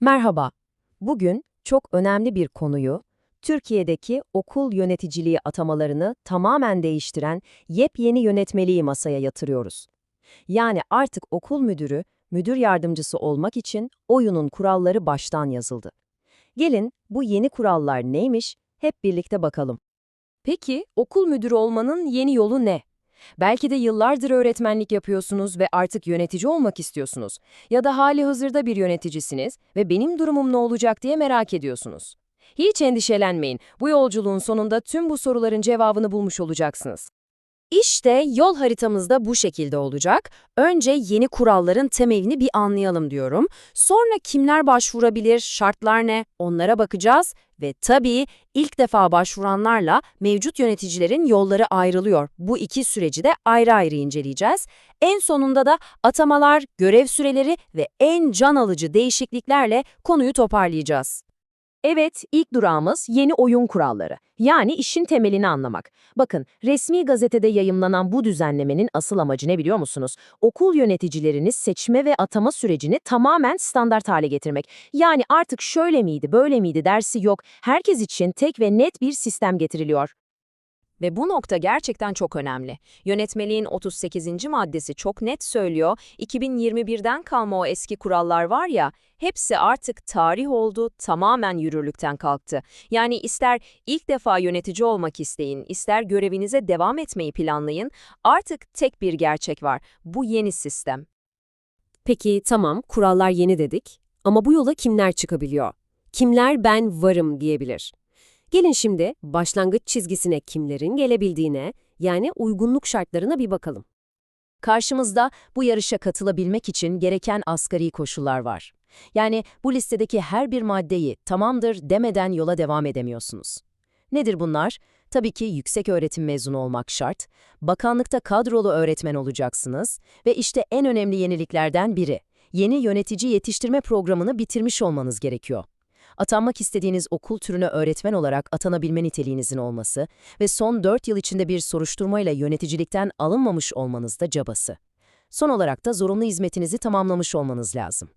Merhaba. Bugün çok önemli bir konuyu, Türkiye'deki okul yöneticiliği atamalarını tamamen değiştiren yepyeni yönetmeliği masaya yatırıyoruz. Yani artık okul müdürü, müdür yardımcısı olmak için oyunun kuralları baştan yazıldı. Gelin bu yeni kurallar neymiş hep birlikte bakalım. Peki okul müdürü olmanın yeni yolu ne? Belki de yıllardır öğretmenlik yapıyorsunuz ve artık yönetici olmak istiyorsunuz. Ya da hali hazırda bir yöneticisiniz ve benim durumum ne olacak diye merak ediyorsunuz. Hiç endişelenmeyin. Bu yolculuğun sonunda tüm bu soruların cevabını bulmuş olacaksınız. İşte yol haritamız da bu şekilde olacak. Önce yeni kuralların temelini bir anlayalım diyorum. Sonra kimler başvurabilir, şartlar ne, onlara bakacağız. Ve tabii ilk defa başvuranlarla mevcut yöneticilerin yolları ayrılıyor. Bu iki süreci de ayrı ayrı inceleyeceğiz. En sonunda da atamalar, görev süreleri ve en can alıcı değişikliklerle konuyu toparlayacağız. Evet, ilk durağımız yeni oyun kuralları. Yani işin temelini anlamak. Bakın, resmi gazetede yayımlanan bu düzenlemenin asıl amacı ne biliyor musunuz? Okul yöneticilerini seçme ve atama sürecini tamamen standart hale getirmek. Yani artık şöyle miydi, böyle miydi dersi yok. Herkes için tek ve net bir sistem getiriliyor. Ve bu nokta gerçekten çok önemli. Yönetmeliğin 38. maddesi çok net söylüyor, 2021'den kalma o eski kurallar var ya, hepsi artık tarih oldu, tamamen yürürlükten kalktı. Yani ister ilk defa yönetici olmak isteyin, ister görevinize devam etmeyi planlayın, artık tek bir gerçek var, bu yeni sistem. Peki tamam, kurallar yeni dedik ama bu yola kimler çıkabiliyor? Kimler ben varım diyebilir? Gelin şimdi başlangıç çizgisine kimlerin gelebildiğine, yani uygunluk şartlarına bir bakalım. Karşımızda bu yarışa katılabilmek için gereken asgari koşullar var. Yani bu listedeki her bir maddeyi tamamdır demeden yola devam edemiyorsunuz. Nedir bunlar? Tabii ki yüksek öğretim mezunu olmak şart, bakanlıkta kadrolu öğretmen olacaksınız ve işte en önemli yeniliklerden biri, yeni yönetici yetiştirme programını bitirmiş olmanız gerekiyor. Atanmak istediğiniz okul türüne öğretmen olarak atanabilme niteliğinizin olması ve son 4 yıl içinde bir soruşturmayla yöneticilikten alınmamış olmanız da cabası. Son olarak da zorunlu hizmetinizi tamamlamış olmanız lazım.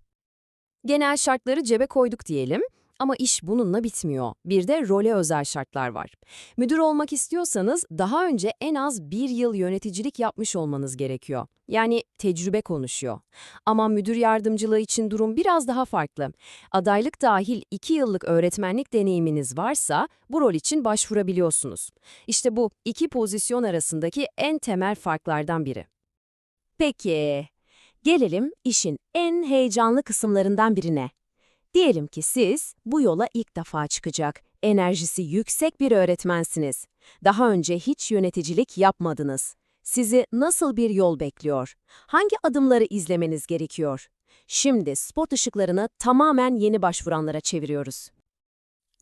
Genel şartları cebe koyduk diyelim ama iş bununla bitmiyor. Bir de role özel şartlar var. Müdür olmak istiyorsanız daha önce en az bir yıl yöneticilik yapmış olmanız gerekiyor. Yani tecrübe konuşuyor. Ama müdür yardımcılığı için durum biraz daha farklı. Adaylık dahil iki yıllık öğretmenlik deneyiminiz varsa bu rol için başvurabiliyorsunuz. İşte bu iki pozisyon arasındaki en temel farklardan biri. Peki, gelelim işin en heyecanlı kısımlarından birine. Diyelim ki siz bu yola ilk defa çıkacak, enerjisi yüksek bir öğretmensiniz. Daha önce hiç yöneticilik yapmadınız. Sizi nasıl bir yol bekliyor? Hangi adımları izlemeniz gerekiyor? Şimdi spot ışıklarını tamamen yeni başvuranlara çeviriyoruz.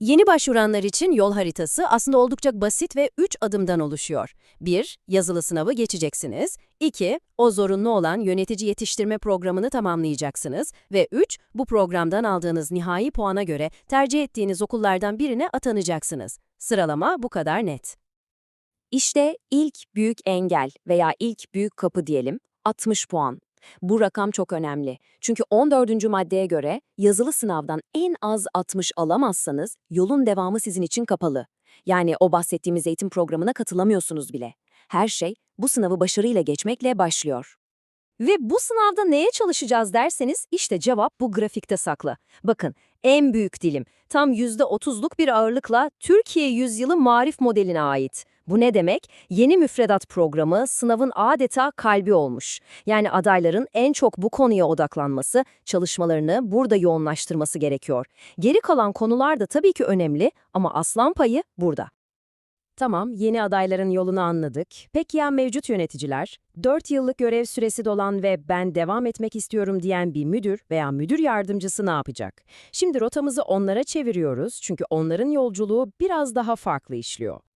Yeni başvuranlar için yol haritası aslında oldukça basit ve 3 adımdan oluşuyor. 1. Yazılı sınavı geçeceksiniz. 2. O zorunlu olan yönetici yetiştirme programını tamamlayacaksınız. Ve 3. Bu programdan aldığınız nihai puana göre tercih ettiğiniz okullardan birine atanacaksınız. Sıralama bu kadar net. İşte ilk büyük engel veya ilk büyük kapı diyelim, 60 puan. Bu rakam çok önemli. Çünkü 14. maddeye göre yazılı sınavdan en az 60 alamazsanız yolun devamı sizin için kapalı. Yani o bahsettiğimiz eğitim programına katılamıyorsunuz bile. Her şey bu sınavı başarıyla geçmekle başlıyor. Ve bu sınavda neye çalışacağız derseniz işte cevap bu grafikte saklı. Bakın en büyük dilim tam %30'luk bir ağırlıkla Türkiye Yüzyılı Marif modeline ait. Bu ne demek? Yeni müfredat programı sınavın adeta kalbi olmuş. Yani adayların en çok bu konuya odaklanması, çalışmalarını burada yoğunlaştırması gerekiyor. Geri kalan konular da tabii ki önemli ama aslan payı burada. Tamam, yeni adayların yolunu anladık. Peki ya mevcut yöneticiler? 4 yıllık görev süresi dolan ve ben devam etmek istiyorum diyen bir müdür veya müdür yardımcısı ne yapacak? Şimdi rotamızı onlara çeviriyoruz çünkü onların yolculuğu biraz daha farklı işliyor.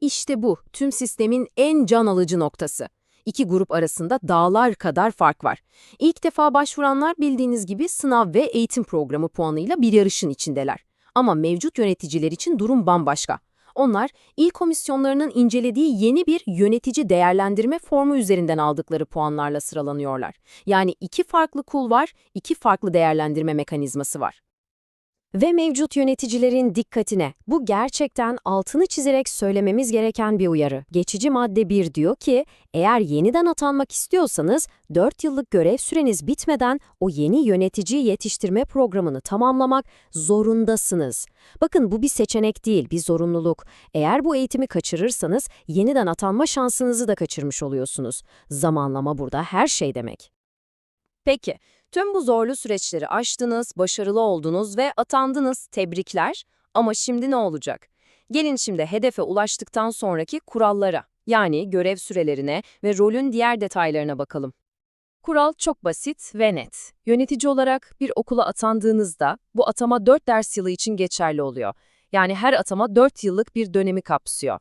İşte bu, tüm sistemin en can alıcı noktası. İki grup arasında dağlar kadar fark var. İlk defa başvuranlar bildiğiniz gibi sınav ve eğitim programı puanıyla bir yarışın içindeler. Ama mevcut yöneticiler için durum bambaşka. Onlar, il komisyonlarının incelediği yeni bir yönetici değerlendirme formu üzerinden aldıkları puanlarla sıralanıyorlar. Yani iki farklı kul var, iki farklı değerlendirme mekanizması var. Ve mevcut yöneticilerin dikkatine. Bu gerçekten altını çizerek söylememiz gereken bir uyarı. Geçici madde 1 diyor ki, eğer yeniden atanmak istiyorsanız 4 yıllık görev süreniz bitmeden o yeni yönetici yetiştirme programını tamamlamak zorundasınız. Bakın bu bir seçenek değil, bir zorunluluk. Eğer bu eğitimi kaçırırsanız yeniden atanma şansınızı da kaçırmış oluyorsunuz. Zamanlama burada her şey demek. Peki, tüm bu zorlu süreçleri aştınız, başarılı oldunuz ve atandınız. Tebrikler. Ama şimdi ne olacak? Gelin şimdi hedefe ulaştıktan sonraki kurallara, yani görev sürelerine ve rolün diğer detaylarına bakalım. Kural çok basit ve net. Yönetici olarak bir okula atandığınızda bu atama 4 ders yılı için geçerli oluyor. Yani her atama 4 yıllık bir dönemi kapsıyor.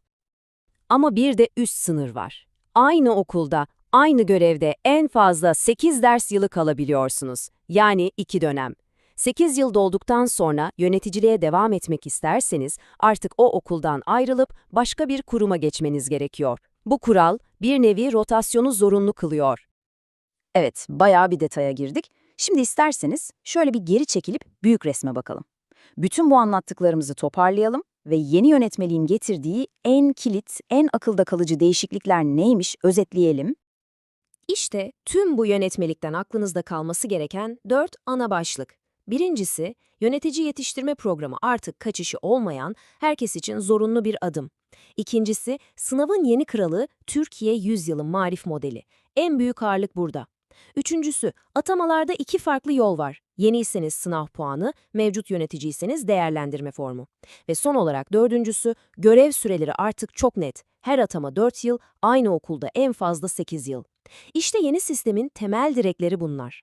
Ama bir de üst sınır var. Aynı okulda, aynı görevde en fazla 8 ders yılı kalabiliyorsunuz. Yani 2 dönem. 8 yıl dolduktan sonra yöneticiliğe devam etmek isterseniz artık o okuldan ayrılıp başka bir kuruma geçmeniz gerekiyor. Bu kural bir nevi rotasyonu zorunlu kılıyor. Evet, bayağı bir detaya girdik. Şimdi isterseniz şöyle bir geri çekilip büyük resme bakalım. Bütün bu anlattıklarımızı toparlayalım ve yeni yönetmeliğin getirdiği en kilit, en akılda kalıcı değişiklikler neymiş özetleyelim. İşte tüm bu yönetmelikten aklınızda kalması gereken dört ana başlık. Birincisi, yönetici yetiştirme programı artık kaçışı olmayan, herkes için zorunlu bir adım. İkincisi, sınavın yeni kralı Türkiye Yüzyılı Marif Modeli. En büyük ağırlık burada. Üçüncüsü, atamalarda iki farklı yol var. Yeniyseniz sınav puanı, mevcut yöneticiyseniz değerlendirme formu. Ve son olarak dördüncüsü, görev süreleri artık çok net. Her atama 4 yıl, aynı okulda en fazla 8 yıl. İşte yeni sistemin temel direkleri bunlar.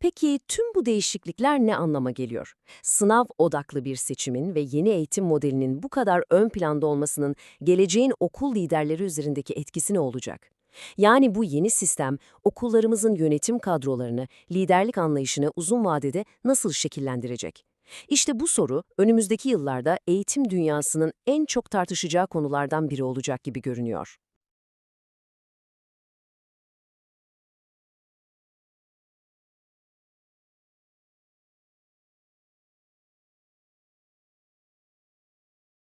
Peki tüm bu değişiklikler ne anlama geliyor? Sınav odaklı bir seçimin ve yeni eğitim modelinin bu kadar ön planda olmasının geleceğin okul liderleri üzerindeki etkisi ne olacak? Yani bu yeni sistem okullarımızın yönetim kadrolarını, liderlik anlayışını uzun vadede nasıl şekillendirecek? İşte bu soru önümüzdeki yıllarda eğitim dünyasının en çok tartışacağı konulardan biri olacak gibi görünüyor.